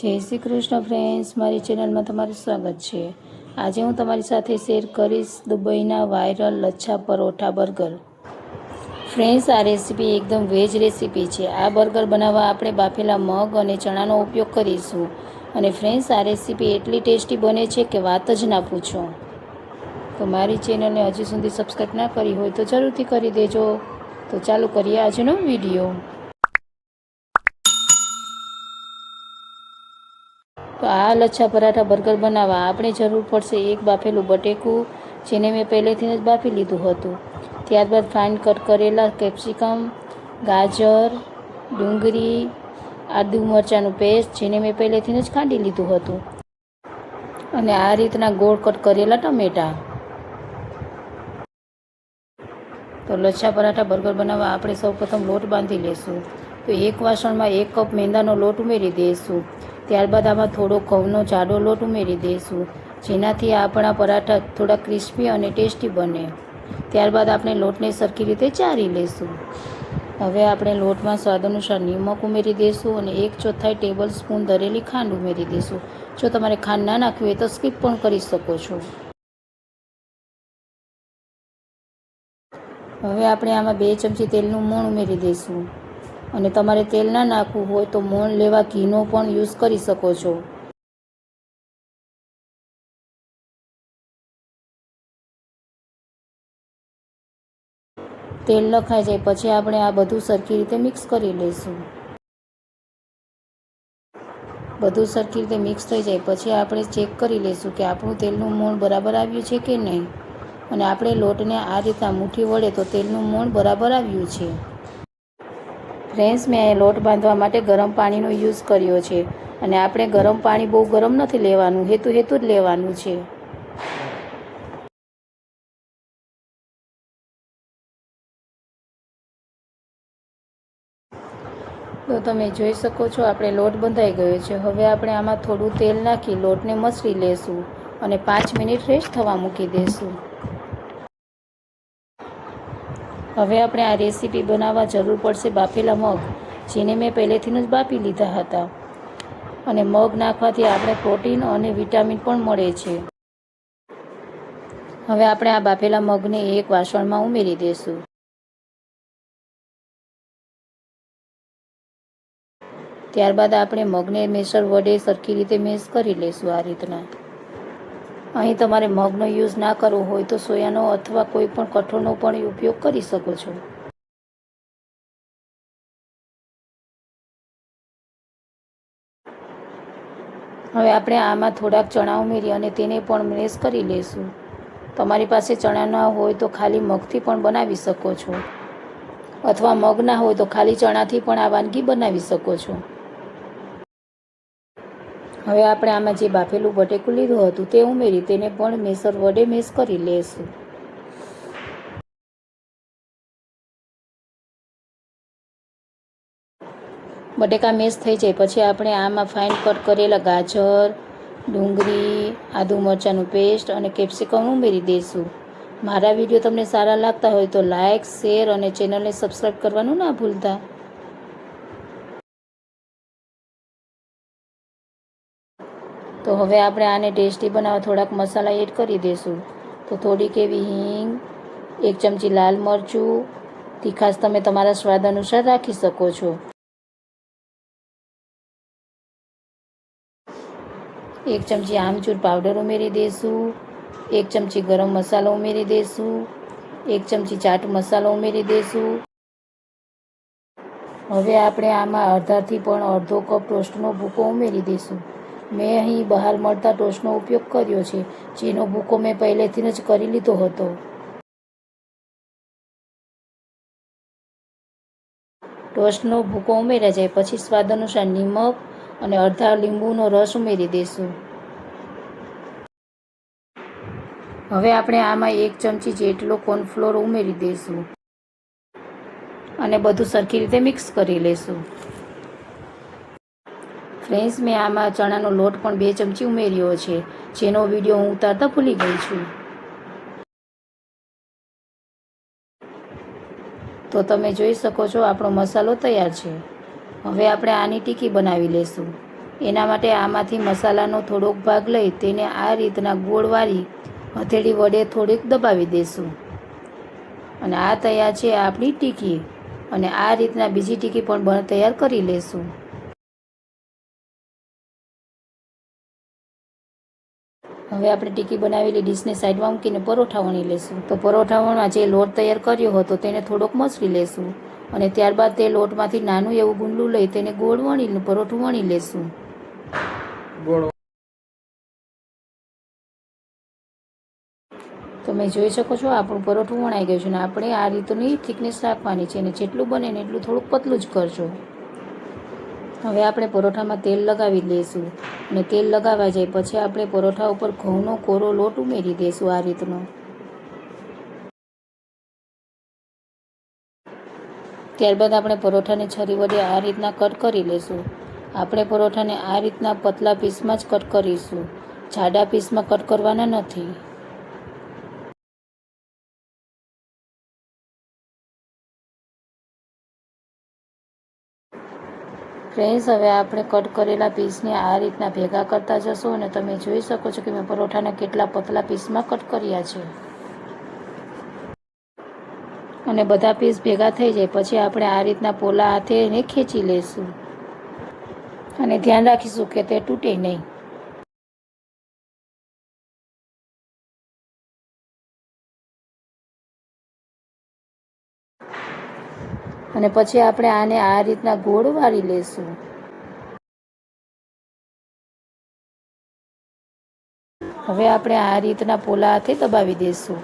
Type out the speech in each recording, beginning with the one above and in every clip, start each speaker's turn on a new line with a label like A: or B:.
A: જય શ્રી કૃષ્ણ ફ્રેન્ડ્સ મારી ચેનલમાં તમારું સ્વાગત છે. આજે હું તમારી સાથે શેર કરીશ દુબઈના viral lachha paratha burger friends આ રેસીપી એકદમ વેજ રેસીપી છે. આ બર્ગર બનાવવા આપણે બાફેલા મગ અને ચણાનો ઉપયોગ કરીશું. અને ફ્રેન્ડ્સ આ રેસીપી એટલી ટેસ્ટી બને છે કે વાત જ ના પૂછો. તો મારી ચેનલને હજી સુધી સબસ્ક્રાઈબ ના કરી હોય તો જરૂરથી કરી દેજો. તો ચાલુ કરીએ આજનો વીડિયો તો આ લચ્છા પરાઠા બર્ગર બનાવવા આપણે જરૂર પડશે એક બાફેલું બટેકું, જેને મેં પહેલેથી જ બાફી લીધું હતું. ત્યારબાદ ફાઇન કટ કરેલા કેપ્સિકમ, ગાજર, ડુંગળી, આદુ મરચાંનું પેસ્ટ, જેને મેં પહેલેથી જ કાઢી લીધું હતું. અને આ રીતના ગોળ કટ કરેલા ટમેટાં. તો લચ્છા પરાઠા બર્ગર બનાવવા આપણે સૌપ્રથમ લોટ બાંધી લેશું. તો એક વાસણમાં એક કપ મેંદાનો લોટ ઉમેરી દઈશું. ત્યારબાદ આમાં થોડો ઘઉંનો જાડો લોટ ઉમેરી દઈશું, જેનાથી આપણા પરાઠા થોડા ક્રિસ્પી અને ટેસ્ટી બને. ત્યારબાદ આપણે લોટને સરખી રીતે ચારી લઈશું. હવે આપણે લોટમાં સ્વાદ અનુસાર નિમક ઉમેરી દઈશું અને એક ચોથાઈ ટેબલ સ્પૂન ધરેલી ખાંડ ઉમેરી દઈશું. જો તમારે ખાંડ ના નાખવી હોય તો સ્કીપ પણ કરી શકો છો. હવે આપણે આમાં બે ચમચી તેલનું મોણ ઉમેરી દઈશું. અને તમારે તેલ ના નાખવું હોય તો મોણ લેવા ઘીનો પણ યુઝ કરી શકો છો. તેલ નખાઈ જાય પછી આપણે આ બધું સરખી રીતે મિક્સ કરી લઈશું. બધું સરખી રીતે મિક્સ થઈ જાય પછી આપણે ચેક કરી લઈશું કે આપણું તેલનું મોણ બરાબર આવ્યું છે કે નહીં. અને આપણે લોટને આ રીતના મુઠ્ઠી વડે તો તેલનું મોણ બરાબર આવ્યું છે. ફ્રેન્ડ્સ, મેં લોટ બાંધવા માટે ગરમ પાણીનો યુઝ કર્યો છે અને આપણે ગરમ પાણી બહુ ગરમ નથી લેવાનું, હેતુ હેતુ જ લેવાનું છે. તો તમે જોઈ શકો છો આપણે લોટ બંધાઈ ગયો છે. હવે આપણે આમાં થોડું તેલ નાખી લોટને મસળી લેશું અને પાંચ મિનિટ રેસ્ટ થવા મૂકી દઈશું હવે આપણે આ રેસીપી બનાવવા જરૂર પડશે બાફેલા મગ, જેને મેં પહેલેથી જ બાફી લીધા હતા. અને મગ નાખવાથી આપણે પ્રોટીન અને વિટામિન પણ મળે છે. હવે આપણે આ બાફેલા મગને એક વાસણમાં ઉમેરી દઈશું ત્યારબાદ આપણે મગને મેસર વડે સરખી રીતે મેશ કરી લઈશું આ રીતના. અહીં તમારે મગનો યુઝ ના કરવો હોય તો સોયાનો અથવા કોઈ પણ કઠોળનો પણ ઉપયોગ કરી શકો છો. હવે આપણે આમાં થોડાક ચણા ઉમેરી અને તેને પણ મેશ કરી લઈશું. તમારી પાસે ચણા ના હોય તો ખાલી મગથી પણ બનાવી શકો છો. અથવા મગ ના હોય તો ખાલી ચણાથી પણ આ વાનગી બનાવી શકો છો. હવે આપણે આમાં જે બાફેલું બટેકું લીધું હતું તે ઉમેરી તેને પણ મેસર વડે મેસ કરી લઈશું બટેકા મેસ થઈ જાય પછી આપણે આમાં ફાઇન કટ કરેલા ગાજર, ડુંગળી, આદુ મરચાંનું પેસ્ટ અને કેપ્સિકમ ઉમેરી દઈશું મારા વીડિયો તમને સારા લાગતા હોય તો લાઇક શેર અને ચેનલને સબસ્ક્રાઈબ કરવાનું ના ભૂલતા. તો હવે આપણે આને ટેસ્ટી બનાવવા થોડાક મસાલા એડ કરી દઈશું તો થોડીક એવી હિંગ, એક ચમચી લાલ મરચું તીખાશ તમે તમારા સ્વાદ અનુસાર રાખી શકો છો. એક ચમચી આમચૂર પાવડર ઉમેરી દઈશું એક ચમચી ગરમ મસાલો ઉમેરી દઈશું એક ચમચી ચાટ મસાલો ઉમેરી દઈશું હવે આપણે આમાં અડધાથી પણ અડધો કપ ટોસ્ટનો ભૂકો ઉમેરી દઈશું મેં અહીં બહાર મળતા ટોસ્ટનો ઉપયોગ કર્યો છે. જેનો ભૂકો મેં પહેલેથી જ કરી લીધો હતો. ટોસ્ટનો ભૂકો ઉમેરાઈ જાય, પછી સ્વાદ અનુસાર નિમક અને અડધા લીંબુનો રસ ઉમેરી દઈશું. હવે આપણે આમાં એક ચમચી જેટલો કોર્નફ્લોર ઉમેરી દઈશું. અને બધું સરખી રીતે મિક્સ કરી લઈશું. ફ્રેન્ડ્સ મેં આમાં ચણાનો લોટ પણ બે ચમચી ઉમેર્યો છે, જેનો વીડિયો હું ઉતારતા ભૂલી ગઈ છું. તો તમે જોઈ શકો છો, આપણો મસાલો તૈયાર છે. હવે આપણે આની ટીકી બનાવી લઈશું એના માટે આમાંથી મસાલાનો થોડોક ભાગ લઈ તેને આ રીતના ગોળવાળી હથેળી વડે થોડીક દબાવી દઈશું અને આ તૈયાર છે આપણી ટીકી. અને આ રીતના બીજી ટીકી પણ તૈયાર કરી લેશું. હવે આપણે ટીકી બનાવેલી ડીશને સાઈડમાં મૂકીને પરોઠા વણી લેશું. તો પરોઠા વણવા જે લોટ તૈયાર કર્યો હતો તેને થોડોક મસળી લેશું અને ત્યારબાદ તે લોટમાંથી નાનું એવું ગુંડલું લઈ તેને ગોળ વણી પરોઠું વણી લેશું.
B: ગોળ
A: તમે જોઈ શકો છો આપણું પરોઠું વણાઈ ગયું છે અને આપણે આ રીતની થિકનેસ રાખવાની છે અને જેટલું બને ને એટલું થોડુંક પતલું જ કરજો. હવે આપણે પરોઠામાં તેલ લગાવી લઈશું અને તેલ લગાવવા જાય પછી આપણે પરોઠા ઉપર ઘઉંનો કોરો લોટ ઉમેરી દઈશું આ રીતનો. ત્યારબાદ આપણે પરોઠાને છરી વડે આ રીતના કટ કરી લઈશું. આપણે પરોઠાને આ રીતના પતલા પીસમાં જ કટ કરીશું. જાડા પીસમાં કટ કરવાના નથી. ફ્રેન્ડ્સ હવે આપણે કટ કરેલા પીસને આ રીતના ભેગા કરતા જશો અને તમે જોઈ શકો છો કે મેં પરોઠાના કેટલા પતલા પીસમાં કટ કર્યા છે. અને બધા પીસ ભેગા થઈ જાય, પછી આપણે આ રીતના પોલા હાથે એને ખેંચી લઈશું અને ધ્યાન રાખીશું કે તે તૂટે નહીં. અને પછી આપણે આને આ રીતના ગોળ વાળી લેશું. હવે આપણે આ રીતના પોલા હાથે દબાવી દઈશું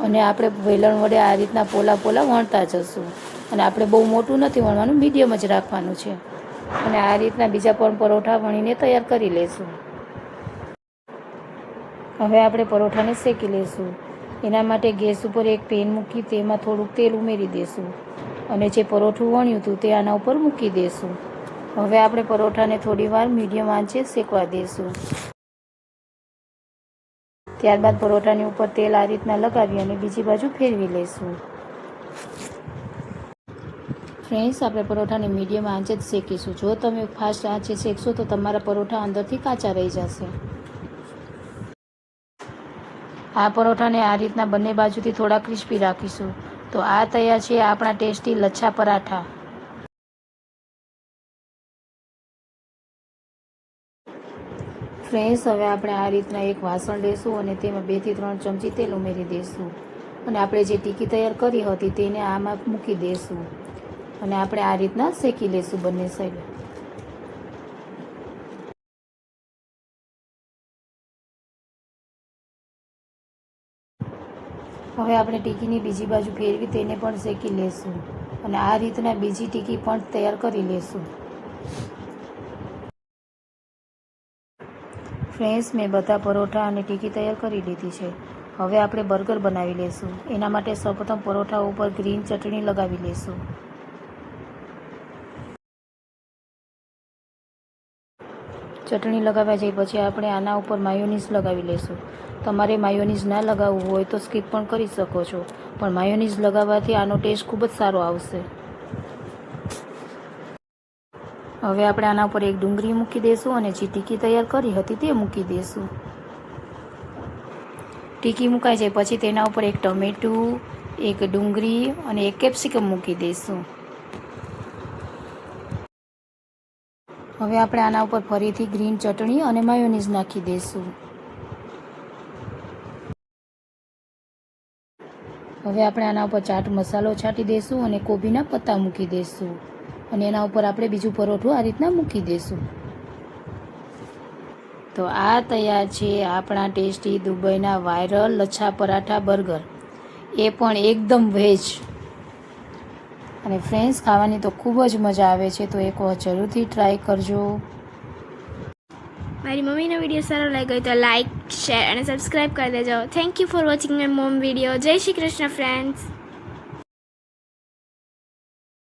A: અને આપણે વેલણ વડે આ રીતના પોલા પોલા વણતા જશું. અને આપણે બહુ મોટું નથી વણવાનું, મીડિયમ જ રાખવાનું છે. અને આ રીતના બીજા પણ પરોઠા વણીને તૈયાર કરી લેશું. હવે આપણે પરોઠાને શેકી લેશું. એના માટે ગેસ ઉપર એક પેન મૂકી તેમાં થોડુંક તેલ ઉમેરી દઈશું અને જે પરોઠું વણ્યું હતું તે આના ઉપર મૂકી દઈશું હવે આપણે પરોઠાને થોડી વાર મીડિયમ આંચે શેકવા દઈશું ત્યારબાદ પરોઠાની ઉપર તેલ આ રીતના લગાવી અને બીજી બાજુ ફેરવી લઈશું ફ્રેન્ડ્સ, આપણે પરોઠાને મીડિયમ આંચે જ શેકીશું. જો તમે ફાસ્ટ આંચે શેકશો તો તમારા પરોઠા અંદરથી કાચા રહી જશે. આ પરોઠાને આ રીતના બંને બાજુથી થોડા ક્રિસ્પી રાખીશું. તો આ તૈયાર છે આપણા ટેસ્ટી લચ્છા પરાઠા. ફ્રેન્ડ્સ, હવે આપણે આ રીતના એક વાસણ લેશું અને તેમાં બેથી ત્રણ ચમચી તેલ ઉમેરી દઈશું અને આપણે જે ટીકી તૈયાર કરી હતી તેને આમાં મૂકી દઈશું અને આપણે આ રીતના શેકી લઈશું બંને સાઈડ હવે આપણે ટીકીની બીજી બાજુ ફેરવી તેને પણ શેકી લેશું અને આ રીતના બીજી ટીકી પણ તૈયાર કરી લેશું. ફ્રેન્ડ્સ, મેં બધા પરોઠા અને ટીકી તૈયાર કરી લીધી છે. હવે આપણે બર્ગર બનાવી લઈશું એના માટે સૌપ્રથમ પરોઠા ઉપર ગ્રીન ચટણી લગાવી લઈશું ચટણી લગાવ્યા છે પછી આપણે આના ઉપર માયોનીઝ લગાવી લઈશું તમારે માયોનીઝ ના લગાવવું હોય તો સ્કીપ પણ કરી શકો છો. પણ માયોનીઝ લગાવવાથી આનો ટેસ્ટ ખૂબ જ સારો આવશે. હવે આપણે આના ઉપર એક ડુંગળી મૂકી દઈશું અને જે ટીકી તૈયાર કરી હતી તે મૂકી દઈશું ટીકી મુકાય છે પછી તેના ઉપર એક ટમેટું, એક ડુંગળી અને એક કેપ્સિકમ મૂકી દઈશું હવે આપણે આના ઉપર ફરીથી ગ્રીન ચટણી અને માયોનીઝ નાખી દઈશું. હવે આપણે આના ઉપર ચાટ મસાલો છાંટી દઈશું અને કોબીના પત્તા મૂકી દઈશું. અને એના ઉપર આપણે બીજું પરોઠું આ રીતના મૂકી દઈશું. તો આ તૈયાર છે આપણા ટેસ્ટી દુબઈના વાયરલ લચ્છા પરાઠા બર્ગર. એ પણ એકદમ વેજ. અને ફ્રેન્ડ્સ ખાવાની તો ખૂબ જ મજા આવે છે, તો એક વાર જરૂરથી ટ્રાય કરજો.
C: મારી મમ્મીનો વીડિયો સારો લાગ્યો તો લાઇક શેર અને સબસ્ક્રાઈબ કરી દેજો. Thank you for watching my mom video જય શ્રી કૃષ્ણ ફ્રેન્ડ્સ